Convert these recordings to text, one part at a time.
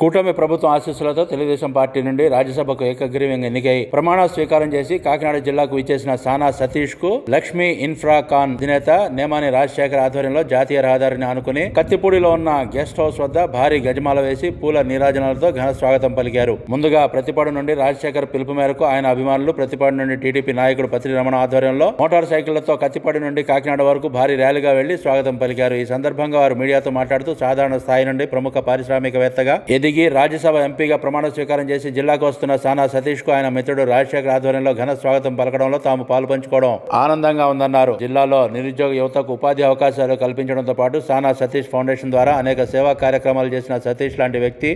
కూటమి ప్రభుత్వం ఆశీస్సులతో తెలుగుదేశం పార్టీ నుండి రాజ్యసభకు ఏకగ్రీవంగా ఎన్నికై ప్రమాణ స్వీకారం చేసి కాకినాడ జిల్లాకు ఇచ్చేసిన సానా సతీష్కు లక్ష్మీ ఇన్ఫ్రాఖాన్ అధినేత నేమాని రాజశేఖర్ ఆధ్వర్యంలో జాతీయ రహదారిని ఆనుకుని కత్తిపూడిలో ఉన్న గెస్ట్ హౌస్ వద్ద భారీ గజమాల వేసి పూల నీరాజనాలతో ఘన స్వాగతం పలికారు. ముందుగా ప్రతిపాడు నుండి రాజశేఖర్ పిలుపు మేరకు ఆయన అభిమానులు ప్రతిపాడు నుండి టీడీపీ నాయకుడు పత్రి రమణ ఆధ్వర్యంలో మోటార్ సైకిళ్ళతో కత్తిపాడు నుండి కాకినాడ వరకు భారీ ర్యాలీగా వెళ్ళి స్వాగతం పలికారు. ఈ సందర్భంగా వారు మీడియాతో మాట్లాడుతూ సాధారణ స్థాయి నుండి ప్రముఖ పారిశ్రామికవేత్తగా ఎదిగి రాజ్యసభ ఎంపీగా ప్రమాణ స్వీకారం చేసి జిల్లాకు వస్తున్న సానా సతీష్కు ఆయన మిత్రుడు రాజశేఖర్ ఆధ్వర్యంలో ఘన స్వాగతం పలకడంలో తాము పాలు పంచుకోవడం ఆనందంగా ఉందన్నారు. జిల్లాలో నిరుద్యోగ యువతకు ఉపాధి అవకాశాలు కల్పించడంతో పాటు సానా సతీష్ ఫౌండేషన్ ద్వారా అనేక సేవా కార్యక్రమాలు చేసిన సతీష్ లాంటి వ్యక్తి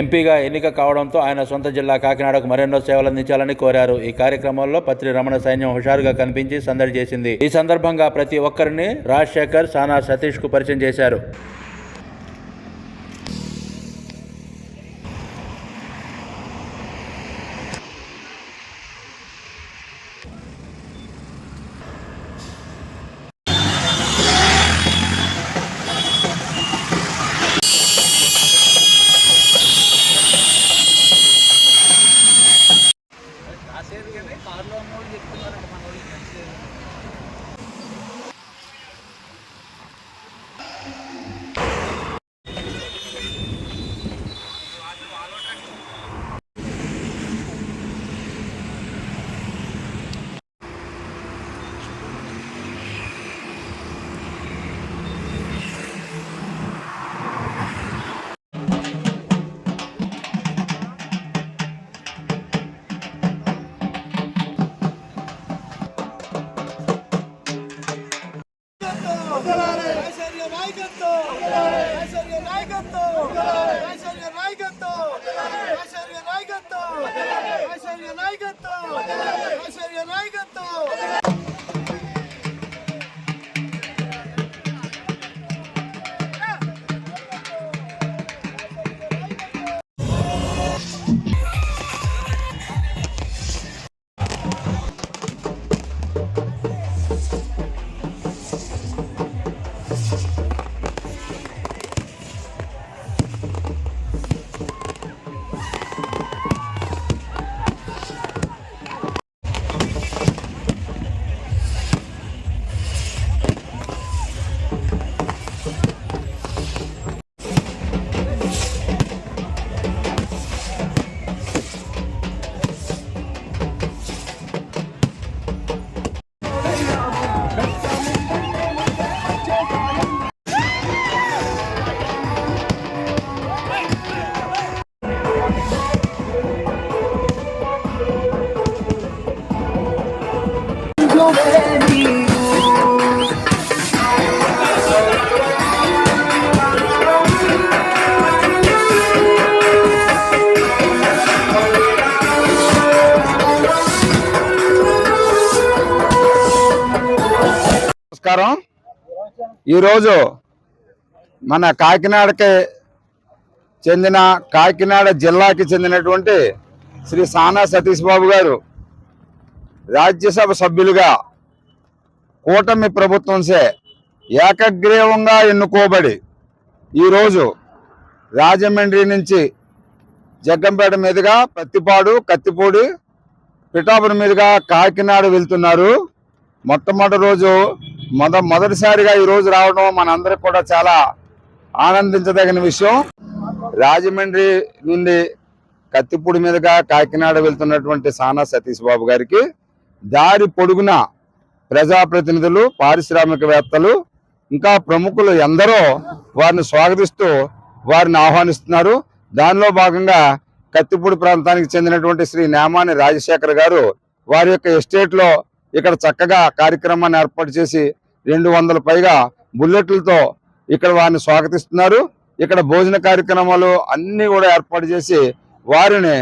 ఎంపీగా ఎన్నిక కావడంతో ఆయన సొంత జిల్లా కాకినాడకు మరెన్నో సేవలు అందించాలని కోరారు. ఈ కార్యక్రమంలో పత్రి రమణ సైన్యం హుషారుగా కనిపించి సందడి చేసింది. ఈ సందర్భంగా ప్రతి ఒక్కరిని రాజశేఖర్ సానా సతీష్కు పరిచయం చేశారు. నాయకత్వం! నాయకత్వం! నమస్కారం. ఈరోజు మన కాకినాడకి చెందిన కాకినాడ జిల్లాకి చెందినటువంటి శ్రీ సానా సతీష్ బాబు గారు రాజ్యసభ సభ్యులుగా కూటమి ప్రభుత్వంసే ఏకగ్రీవంగా ఎన్నుకోబడి ఈరోజు రాజమండ్రి నుంచి జగ్గంపేట మీదుగా పత్తిపాడు కత్తిపూడి పిఠాపురం మీదుగా కాకినాడ వెళ్తున్నారు. మొట్టమొదటి రోజు మొద మొదటిసారిగా ఈ రోజు రావడం మనందరికి కూడా చాలా ఆనందించదగిన విషయం. రాజమండ్రి నుండి కత్తిపూడి మీదుగా కాకినాడ వెళ్తున్నటువంటి సానా సతీష్ బాబు గారికి దారి పొడుగున ప్రజాప్రతినిధులు పారిశ్రామికవేత్తలు ఇంకా ప్రముఖులు ఎందరో వారిని స్వాగతిస్తూ వారిని ఆహ్వానిస్తున్నారు. దానిలో భాగంగా కత్తిపూడి ప్రాంతానికి చెందినటువంటి శ్రీ నేమాని రాజశేఖర్ గారు వారి యొక్క ఎస్టేట్లో ఇక్కడ చక్కగా కార్యక్రమాన్ని ఏర్పాటు చేసి రెండు వందల పైగా బుల్లెట్లతో ఇక్కడ వారిని స్వాగతిస్తున్నారు. ఇక్కడ భోజన కార్యక్రమాలు అన్నీ కూడా ఏర్పాటు చేసి వారిని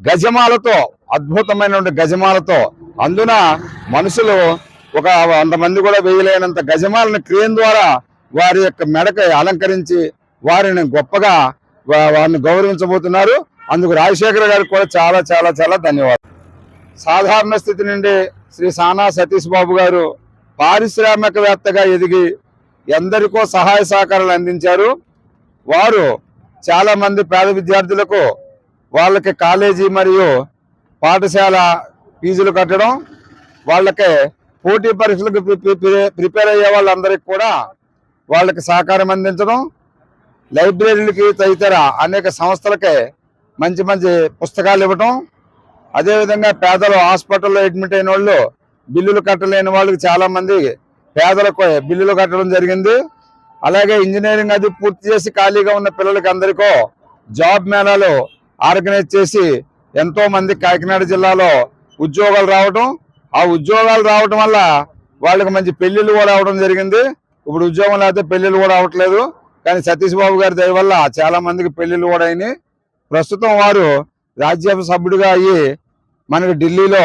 గజమాలతో అద్భుతమైనటువంటి గజమాలతో అందున మనుషులు ఒక వంద మంది కూడా వేయలేనంత గజమాలను క్రేన్ ద్వారా వారి యొక్క మెడకి అలంకరించి వారిని గొప్పగా వారిని గౌరవించబోతున్నారు. అందుకు రాజశేఖర గారికి కూడా చాలా చాలా చాలా ధన్యవాదాలు. సాధారణ స్థితి నుండి శ్రీ సానా సతీష్ బాబు గారు పారిశ్రామికవేత్తగా ఎదిగి ఎందరికో సహాయ సహకారాలు అందించారు. వారు చాలా మంది పేద విద్యార్థులకు వాళ్ళకి కాలేజీ మరియు పాఠశాల ఫీజులు కట్టడం వాళ్ళకి పోటీ పరీక్షలకు ప్రి- ప్రిపేర్ అయ్యే వాళ్ళందరికీ కూడా వాళ్ళకి సహకారం అందించడం లైబ్రరీలకి తదితర అనేక సంస్థలకి మంచి మంచి పుస్తకాలు ఇవ్వటం అదేవిధంగా పేదలు హాస్పిటల్లో అడ్మిట్ అయిన వాళ్ళు బిల్లులు కట్టలేని వాళ్ళకి చాలా మంది పేదలకు బిల్లులు కట్టడం జరిగింది. అలాగే ఇంజనీరింగ్ అది పూర్తి చేసి ఖాళీగా ఉన్న పిల్లలకి అందరికో జాబ్ మేళాలు ఆర్గనైజ్ చేసి ఎంతో మంది కాకినాడ జిల్లాలో ఉద్యోగాలు రావటం. ఆ ఉద్యోగాలు రావటం వల్ల వాళ్ళకి మంచి పెళ్ళిళ్ళు కూడా అవడం జరిగింది. ఇప్పుడు ఉద్యోగం లేకపోతే పెళ్ళిళ్ళు కూడా అవ్వట్లేదు కానీ సతీష్ బాబు గారి దయ వల్ల చాలా మందికి పెళ్ళిళ్ళు కూడా అయినాయి. ప్రస్తుతం వారు రాజ్యసభ సభ్యుడిగా అయ్యి మనకి ఢిల్లీలో